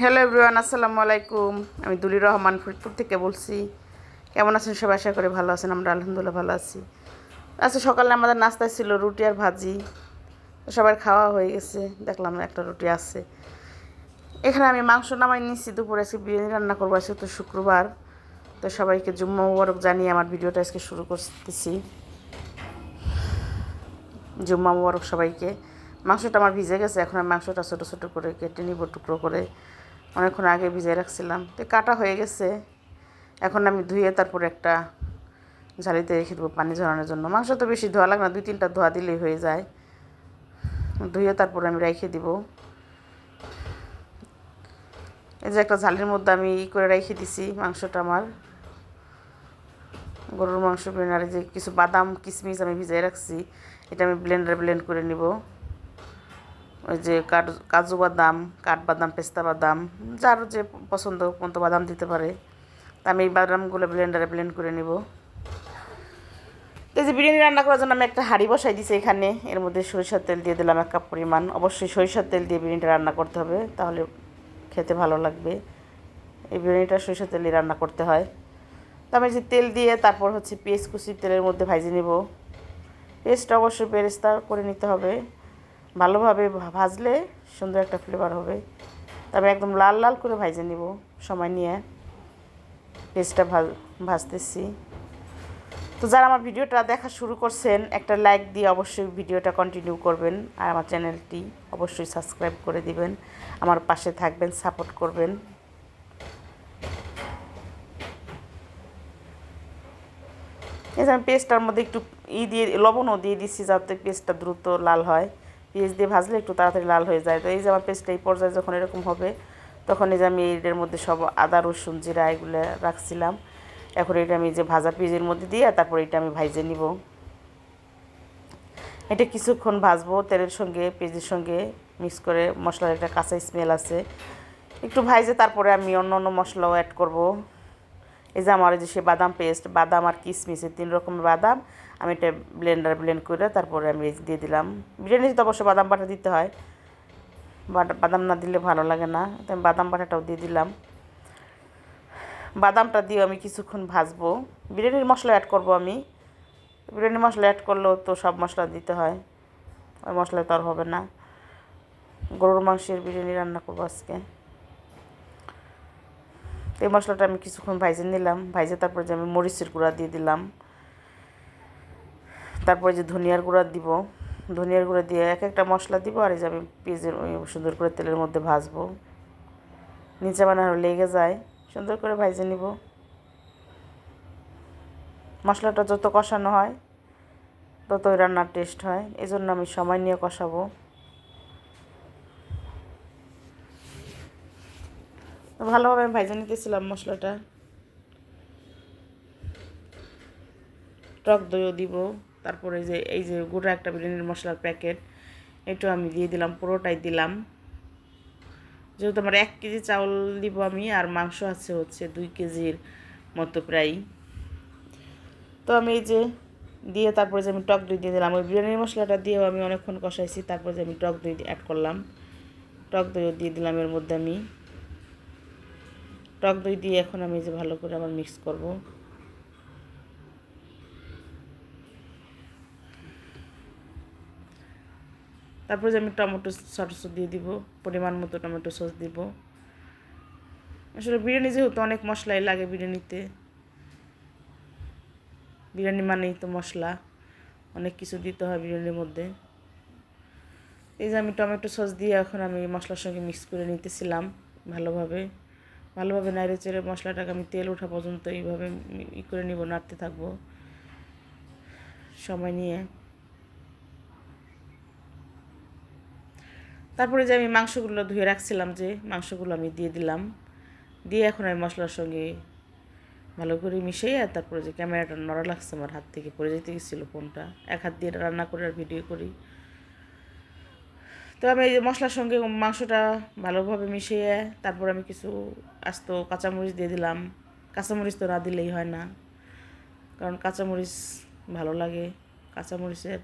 Hello everyone, আসসালামু আলাইকুম। আমি দুলি রহমান ফরিদপুর থেকে বলছি, কেমন আছেন সবাই? আশা করে ভালো আছেন, আমরা আলহামদুলিল্লাহ ভালো আছি। আচ্ছা সকালে আমাদের নাস্তায় ছিল রুটি আর ভাজি। সবার খাওয়া হয়ে গেছে, দেখলাম একটা রুটি আছে। এখানে আমি মাংস নামাই নিচ্ছি দুপুরে আজকে বিরিয়ানি রান্না করব, আজকে তো শুক্রবার। তো সবাইকে জুম্মা মুবারক জানিয়ে আমার ভিডিওটা আজকে শুরু করতেছি। জুম্মা মুবারক সবাইকে। মাংসটা আমার ভিজে গেছে, এখন আমি মাংসটা ছোটো ছোটো করে কেটে নিব, টুকরো করে। অনেকক্ষণ আগে ভিজে রাখছিলাম। তো কাটা হয়ে গেছে। এখন আমি ধুয়ে তারপর একটা ঝালিতে রেখে দেবো পানি ঝরানোর জন্য। মাংস তো বেশি ধোয়া লাগে না, দুই তিনটা ধোয়া দিলেই হয়ে যায়। ধুয়ে তারপর আমি রেখে দিব। এই যে একটা ঝালের মধ্যে আমি ই করে রেখে দিছি মাংসটা আমার। গরুর মাংস ব্লেন্ডারে যে কিছু বাদাম কিশমিশ আমি ভিজিয়ে রাখছি, এটা আমি ব্লেন্ডারে ব্লেন্ড করে নিব। ওই যে কাজু কাজু বাদাম কাঠবাদাম পেস্তা বাদাম, যার যে পছন্দ মতো বাদাম দিতে পারে, তা আমি এই বাদামগুলো ব্লেন্ডারে ব্লেন্ড করে নিব। এই যে বিরিয়ানি রান্না করার জন্য আমি একটা হাঁড়ি বসাই দিছি এখানে, এর মধ্যে সরিষার তেল দিয়ে দিলাম এক কাপ পরিমাণ। অবশ্যই সরিষার তেল দিয়ে বিরিয়ানিটা রান্না করতে হবে, তাহলে খেতে ভালো লাগবে। এই বিরিয়ানিটা সরিষার তেল দিয়ে রান্না করতে হয়। তো আমি যে তেল দিয়ে তারপর হচ্ছে পেঁয়াজ কুচি তেলের মধ্যে ভাজি নেব। পেস্টটা অবশ্যই পেরেস্তা করে নিতে হবে। ভালোভাবে ভাজলে সুন্দর একটা ফ্লেভার হবে। তবে একদম লাল লাল করে ভাজে নিব, সময় নিয়ে। পেস্টটা ভাজ ভাজতেছি। তো যারা আমার ভিডিওটা দেখা শুরু করছেন, একটা লাইক দিয়ে অবশ্যই ভিডিওটা কন্টিনিউ করবেন। আর আমার চ্যানেলটি অবশ্যই সাবস্ক্রাইব করে দিবেন। আমার পাশে থাকবেন সাপোর্ট করবেন। যে আমি পেস্টটার মধ্যে একটু ই দিয়ে লবণও দিয়ে দিচ্ছি যাতে পেস্টটা দ্রুত লাল হয়। পেঁয়াজ দিয়ে ভাজলে একটু তাড়াতাড়ি লাল হয়ে যায়। তো এই যে আমার পেস্টটা এই পর্যায়ে যখন এরকম হবে, তখন এই যে আমি এর মধ্যে সব আদা, রসুন, জিরা এগুলো রাখছিলাম। এখন এটা আমি যে ভাজা পেঁয়াজের মধ্যে দিয়ে তারপর এটা আমি ভাইজে নিব। এটা কিছুক্ষণ ভাজবো, তেলের সঙ্গে, পেঁয়াজের সঙ্গে মিক্স করে মশলার একটা কাঁচা স্মেল আছে। একটু ভাইজে তারপরে আমি অন্য অন্য মশলাও অ্যাড করব। এই যে আমার যে সে বাদাম পেস্ট বাদাম আর কিশমিশের তিন রকমের বাদাম আমি এটা ব্লেন্ডার ব্লেন্ড করে তারপরে আমি দিয়ে দিলাম। বিরিয়ানিতে তো অবশ্যই বাদাম বাটা দিতে হয়, বাটা বাদাম না দিলে ভালো লাগে না। তো আমি বাদাম বাটাটাও দিয়ে দিলাম। বাদামটা দিয়ে আমি কিছুক্ষণ ভাজবো। বিরিয়ানির মশলা অ্যাড করব আমি। বিরিয়ানি মশলা অ্যাড করলেও তো সব মশলা দিতে হয়, ওই মশলা তো আর হবে না। গরুর মাংসের বিরিয়ানি রান্না করব আজকে। এই মশলাটা আমি কিছুক্ষণ ভাইজে নিলাম। ভাইজে তারপরে যে আমি মরিচের গুঁড়া দিয়ে দিলাম। তারপরে যে ধনিয়ার গুঁড়া দিব। ধনিয়ার গুঁড়া দিয়ে এক একটা মশলা দিব আর এই যে আমি পেঁয়াজের সুন্দর করে তেলের মধ্যে ভাজবো। নিচে বানানো লেগে যায়। সুন্দর করে ভাইজে নিব। মশলাটা যত কষানো হয়, ততই রান্নার টেস্ট হয়। এই জন্য আমি সময় নিয়ে কষাবো। ভালোভাবে আমি ভাইজে নিতেছিলাম মশলাটা। টক দইও দিব, তারপরে যে এই যে গোটা একটা বিরিয়ানির মশলার প্যাকেট এটাও আমি দিয়ে দিলাম, পুরোটাই দিলাম। যেহেতু আমার এক কেজি চাউল দিব আমি, আর মাংস আছে হচ্ছে দুই কেজির মতো প্রায়। তো আমি এই যে দিয়ে তারপরে যে আমি টক দই দিয়ে দিলাম, ওই বিরিয়ানির মশলাটা দিয়েও আমি অনেকক্ষণ কষাইছি, তারপরে যে আমি টক দই অ্যাড করলাম। টক দইও দিয়ে দিলাম এর মধ্যে আমি। টক দই দিয়ে এখন আমি যে ভালো করে আবার মিক্স করব। তারপরে যে আমি টমেটো সস দিয়ে দিব, পরিমাণ মতো টমেটো সস দিব। আসলে বিরিয়ানি যেহেতু অনেক মশলাই লাগে বিরিয়ানিতে, বিরিয়ানি মানেই তো মশলা, অনেক কিছু দিতে হয় বিরিয়ানির মধ্যে। এই যে আমি টমেটো সস দিয়ে এখন আমি মশলার সঙ্গে মিক্স করে নিতেছিলাম ভালোভাবে। ভালোভাবে নাড়ে চেড়ে মশলাটাকে আমি তেল ওঠা পর্যন্ত এইভাবে ই করে নিব, নাড়তে থাকব। সময় নিয়ে। তারপরে যে আমি মাংসগুলো ধুয়ে রাখছিলাম যে, মাংসগুলো আমি দিয়ে দিলাম। দিয়ে এখন আমি মশলার সঙ্গে ভালো করে মিশিয়ে তারপরে যে ক্যামেরাটা নড়া লাগছে আমার হাত থেকে, পড়ে যেতে গেছিল ফোনটা। এক হাত দিয়ে রান্না করে আর ভিডিও করি। তো আমি এই মশলার সঙ্গে মাংসটা ভালোভাবে মিশিয়ে তারপর আমি কিছু আস্ত কাঁচামরিচ দিয়ে দিলাম। কাঁচামরিচ তো না দিলেই হয় না, কারণ কাঁচামরিচ ভালো লাগে। কাঁচামরিচের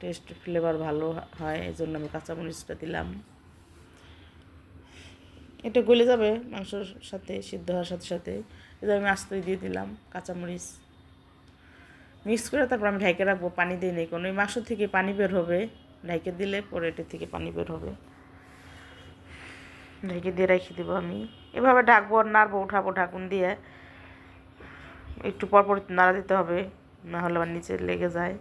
টেস্ট ফ্লেভার ভালো হয় এই জন্য আমি কাঁচামরিচটা দিলাম। এটা গলে যাবে মাংসর সাথে, সিদ্ধ হওয়ার সাথে সাথে। এটা আমি আস্তে দিয়ে দিলাম কাঁচামরিচ। মিক্স করে তারপর আমি ঢাইকে রাখব, পানি দিয়ে নেই কোনো। ওই মাংস থেকে পানি বের হবে। ঢাইকে দিলে পরে এটা থেকে পানি বের হবে। ঢেকে দিয়ে রেখে দেবো আমি। এভাবে ঢাকবো, নাড়বো, উঠাবো ঢাকুন দিয়ে। একটু পর পর নাড়া দিতে হবে, না হলে আবার নিচে লেগে যায়।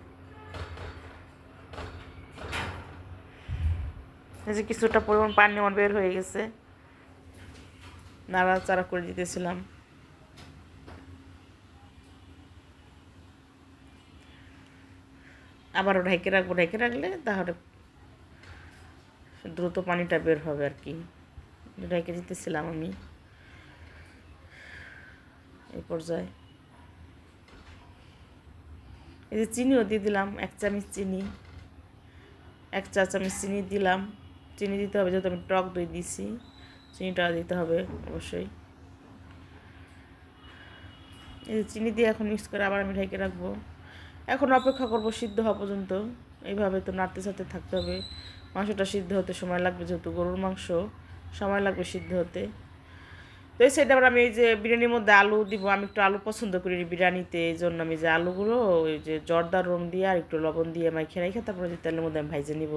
এই যে কিছুটা পরিমাণ পানি আমার বের হয়ে গেছে। নাড়াচাড়া করে দিতেছিলাম। আবারও ঢেকে রাখব, ঢেকে রাখলে তাহলে দ্রুত পানিটা বের হবে আর কি। ঢেকে দিতেছিলাম আমি। এই পর্যায়ে। এই যে চিনিও দিয়ে দিলাম, এক চামচ চিনি, এক চা চামচ চিনি দিলাম। চিনি দিতে হবে, যেহেতু আমি টক দই দিছি, চিনিটা দিতে হবে অবশ্যই। এই যে চিনি দিয়ে এখন মিক্স করে আবার আমি ঢেকে রাখব। এখন অপেক্ষা করব সিদ্ধ হওয়া পর্যন্ত। এইভাবে তো নাড়তে সাথে থাকতে হবে। মাংসটা সিদ্ধ হতে সময় লাগবে যেহেতু গরুর মাংস, সময় লাগবে সিদ্ধ হতে। তো এই সাইডে আবার আমি এই যে বিরিয়ানির মধ্যে আলু দিব, আমি একটু আলু পছন্দ করি বিরিয়ানিতে। এই জন্য আমি যে আলুগুলো, ওই যে জর্দার রং দিয়ে আর একটু লবণ দিয়ে খেয়ে রেখে তারপরে যে তেলের মধ্যে আমি ভাইজে নিব।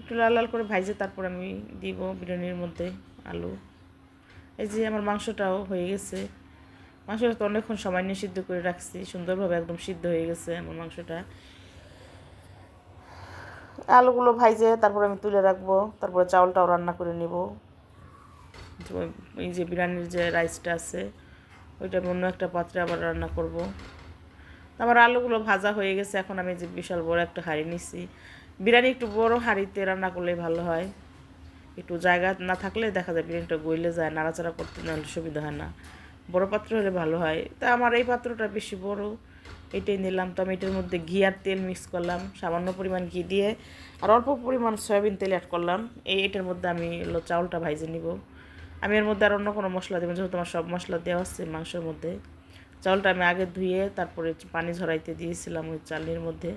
একটু লাল লাল করে ভাইজে তারপর আমি দিব বিরিয়ানির মধ্যে আলু। এই যে আমার মাংসটাও হয়ে গেছে। মাংসটা তো অনেকক্ষণ সময় নিয়ে সিদ্ধ করে রাখছি সুন্দরভাবে একদম সিদ্ধ হয়ে গেছে আমার মাংসটা। আলুগুলো ভাইজে তারপরে আমি তুলে রাখব তারপরে চাউলটাও রান্না করে নিব। এই যে বিরিয়ানির যে রাইসটা আছে ওইটা অন্য একটা পাত্রে আবার রান্না করব। আমার আলুগুলো ভাজা হয়ে গেছে এখন আমি যে বিশাল বড় একটা হাঁড়ি নিছি। বিরিয়ানি একটু বড় হাঁড়িতে রান্না করলে ভালো হয়। একটু জায়গা না থাকলে দেখা যায় বিরিয়ানিটা গইলে যায় নাড়াচাড়া করতে নাহলে সুবিধা হয় না। বড় পাত্র হলে ভালো হয়। তা আমার এই পাত্রটা বেশি বড়, এটাই নিলাম। তো আমি এটার মধ্যে ঘি আর তেল মিক্স করলাম, সামান্য পরিমাণ ঘি দিয়ে। আর অল্প পরিমাণ সয়াবিন তেল অ্যাড করলাম। এই এটার মধ্যে আমি হলো চাউলটা ভাইজে নিব। আমি এর মধ্যে আর অন্য কোনো মশলা দেবো যেহেতু আমার সব মশলা দেওয়া আছে মাংসের মধ্যে। চাউলটা আমি আগে ধুয়ে তারপরে পানি ঝরাইতে দিয়েছিলাম ওই চালের মধ্যে।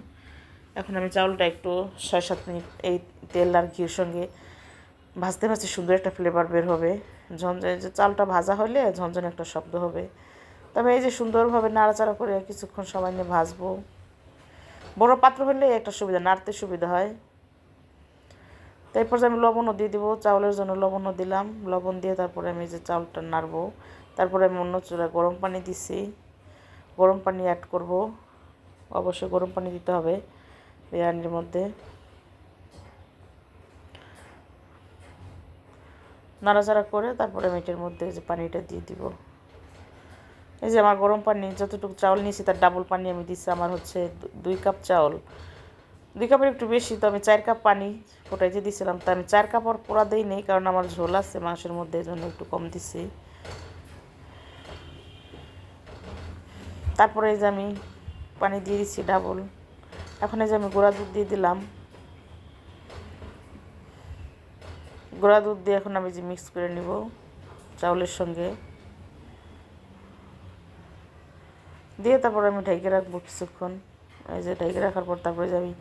এখন আমি চাউলটা একটু ছয় সাত মিনিট এই তেল আর ঘির সঙ্গে ভাজতে ভাজতে সুন্দর একটা ফ্লেভার বের হবে। ঝনঝনে যে চালটা ভাজা হলে ঝনঝনে একটা শব্দ হবে। তবে এই যে সুন্দরভাবে নাড়াচাড়া করে কিছুক্ষণ সময় নিয়ে ভাজবো। বড় পাত্র হলে একটা সুবিধা, নাড়তে সুবিধা হয়। তারপর আমি লবণও দিয়ে দিব, চাউলের জন্য লবণও দিলাম। লবণ দিয়ে তারপরে আমি যে চাউলটা নাড়বো। তারপরে আমি অন্য চুলায় গরম পানি দিছি। গরম পানি অ্যাড করব। অবশ্যই গরম পানি দিতে হবে। বিরিয়ানির মধ্যে। নাড়াচাড়া করে তারপরে আমি মিটের মধ্যে যে পানিটা দিয়ে দিব। এই যে আমার গরম পানি, যতটুকু চাউল নিয়েছি তার ডাবল পানি আমি দিচ্ছি আমার হচ্ছে দুই কাপ চাউল। দুই কাপের একটু বেশি, তো আমি চার কাপ পানি ফোটাইতে দিয়েছিলাম তো আমি চার কাপ আর পোড়া দিই নেই, কারণ আমার ঝোল আছে, মাংসের মধ্যে এই জন্য একটু কম দিছি। তারপরে এই যে আমি পানি দিয়ে দিচ্ছি ডাবল এখন এই যে আমি গোড়া দুধ দিয়ে দিলাম। গোড়া দুধ দিয়ে এখন আমি যে মিক্স করে নিব চাউলের সঙ্গে। দিয়ে তারপর আমি ঢেকে রাখব কিছুক্ষণ। এই যে ঢেকে রাখার পর তারপরে যে আমি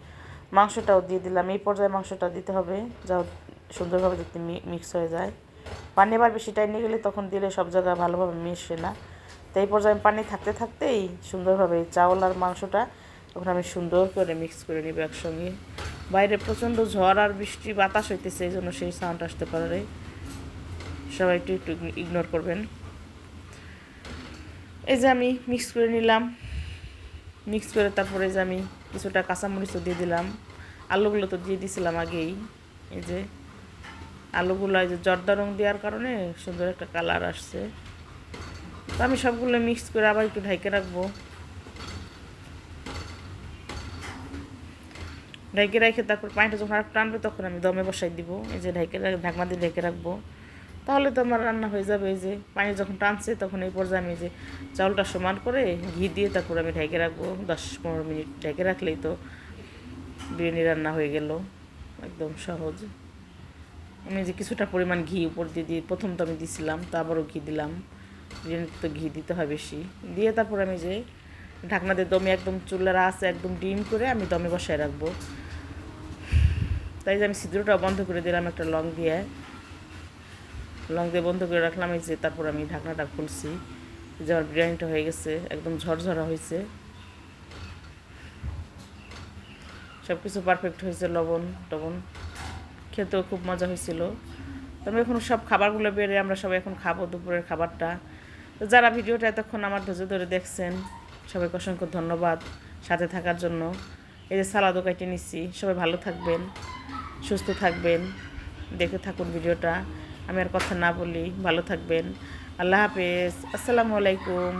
মাংসটাও দিয়ে দিলাম। এই পর্যায়ে মাংসটা দিতে হবে যা সুন্দরভাবে যাতে মিক্স হয়ে যায়। পানি এবার বেশি টাইম গেলে তখন দিলে সব জায়গায় ভালোভাবে মিশে না। তো এই পর্যায়ে পানি থাকতে থাকতেই সুন্দরভাবে চাউল আর মাংসটা তখন আমি সুন্দর করে মিক্স করে নিব একসঙ্গে। বাইরে প্রচণ্ড ঝড় আর বৃষ্টি, বাতাস হইতেছে, এই জন্য সেই সাউন্ড আসতে পারে সবাই একটু একটু ইগনোর করবেন। এই যে আমি মিক্স করে নিলাম। মিক্স করে তারপরে যে আমি কিছুটা কাঁচামরিচও দিয়ে দিলাম। আলুগুলো তো দিয়ে দিছিলাম আগেই। এই যে আলুগুলো এই যে জর্দা রং দেওয়ার কারণে সুন্দর একটা কালার আসছে। তো আমি সবগুলো মিক্স করে আবার একটু ঢাইকে রাখব। ঢেকে রেখে তারপর পানিটা যখন আর টানবে তখন আমি দমে বসাই দিব। এই যে ঢেকে ঢাকনা দিয়ে ঢেকে রাখব। তাহলে তো আমার রান্না হয়ে যাবে। এই যে পানি যখন টানছে তখন এই পর্যায়ে আমি যে চাউলটা সমান করে ঘি দিয়ে তারপর আমি ঢেকে রাখব। দশ পনেরো মিনিট ঢেকে রাখলেই তো বিরিয়ানি রান্না হয়ে গেল। একদম সহজ। আমি যে কিছুটা পরিমাণ ঘি উপর দিয়ে দিয়ে প্রথম তো আমি দিছিলাম, তো আবারও ঘি দিলাম। বিরিয়ানিতে তো ঘি দিতে হয় বেশি। দিয়ে তারপর আমি যে ঢাকনা দিয়ে দমে একদম চুলার আছে একদম ডিম করে আমি দমে বসায় রাখব। তাই যে আমি ছিদ্রটা বন্ধ করে দিলাম একটা লং দিয়ে। লং দিয়ে বন্ধ করে রাখলাম, এই যে তারপর আমি ঢাকনাটা খুলছি। যে আমার বিরিয়ানিটা হয়ে গেছে, একদম ঝরঝরা হয়েছে। সব কিছু পারফেক্ট হয়েছে, লবণ টবণ। খেতেও খুব মজা হয়েছিল। আমি এখন সব খাবারগুলো বেড়ে আমরা সবাই এখন খাব দুপুরের খাবারটা। তো যারা ভিডিওটা এতক্ষণ আমার ধৈর্য ধরে দেখছেন, সবাইকে অসংখ্য ধন্যবাদ সাথে থাকার জন্য। এই যে সালাদও কেটে নিচ্ছি সবাই ভালো থাকবেন, সুস্থ থাকবেন, দেখে থাকুন ভিডিওটা। আমি আর কথা না বলি, ভালো থাকবেন। আল্লাহ হাফেজ। আসসালামু আলাইকুম।